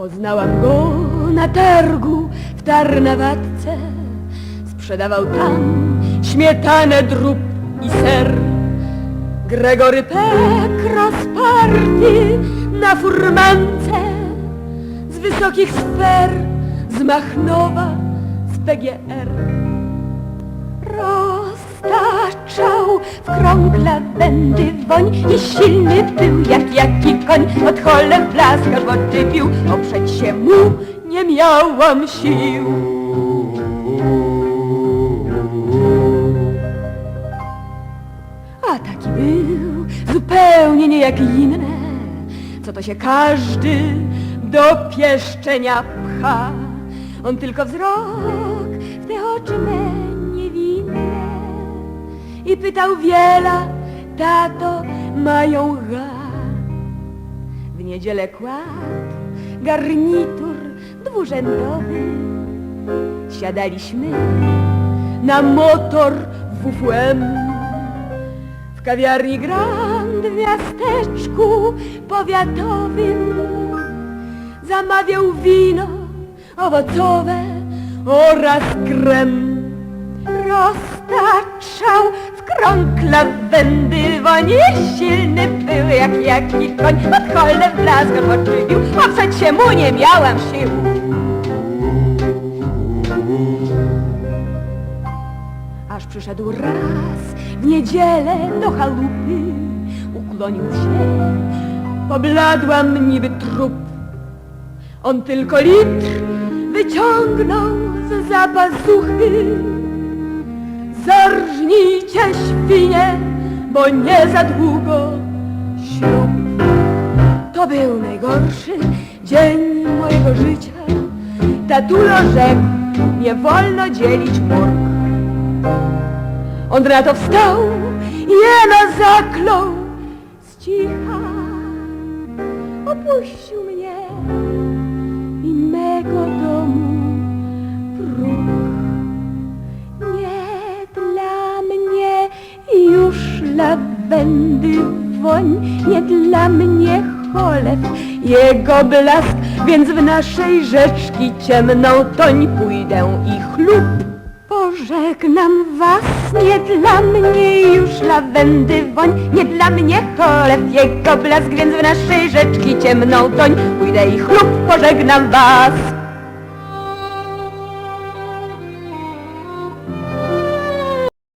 Poznałam go na targu w Tarnawatce. Sprzedawał tam śmietanę, drób i ser. Gregory Peck rozparty na furmance z wysokich sfer, z Machnowa, z PGR. Roztaczał w krąg lawendy woń i silny był jak jaki koń. Od chole w blask aż w oczy pił, oprzeć się mu nie miałam sił. A taki był zupełnie nie jak inne, co to się każdy do pieszczenia pcha. On tylko wzrok w te oczy me pytał wiela, tato, mają ga. W niedzielę kładł garnitur dwurzędowy. Siadaliśmy na motor WWM w kawiarni Grand w miasteczku powiatowym. Zamawiał wino owocowe oraz krem. Roztaczał krąg lawendy wonie silny był jak jaki koń. Od cholne w blask oczywił, oprzeć się mu nie miałam sił. Aż przyszedł raz w niedzielę do chałupy, uklonił się, pobladłam niby trup. On tylko litr wyciągnął z zapazuchy. Zarżnijcie świnie, bo nie za długo ślub. To był najgorszy dzień mojego życia. Tatulo rzekł, nie wolno dzielić murk. On na to wstał i jeno zaklął z cicha. Opuścił mnie lawendy woń, nie dla mnie cholew jego blask, więc w naszej rzeczki ciemną toń pójdę i chlub. Pożegnam was, nie dla mnie już lawendy woń, nie dla mnie cholew jego blask, więc w naszej rzeczki ciemną toń pójdę i chlub, pożegnam was.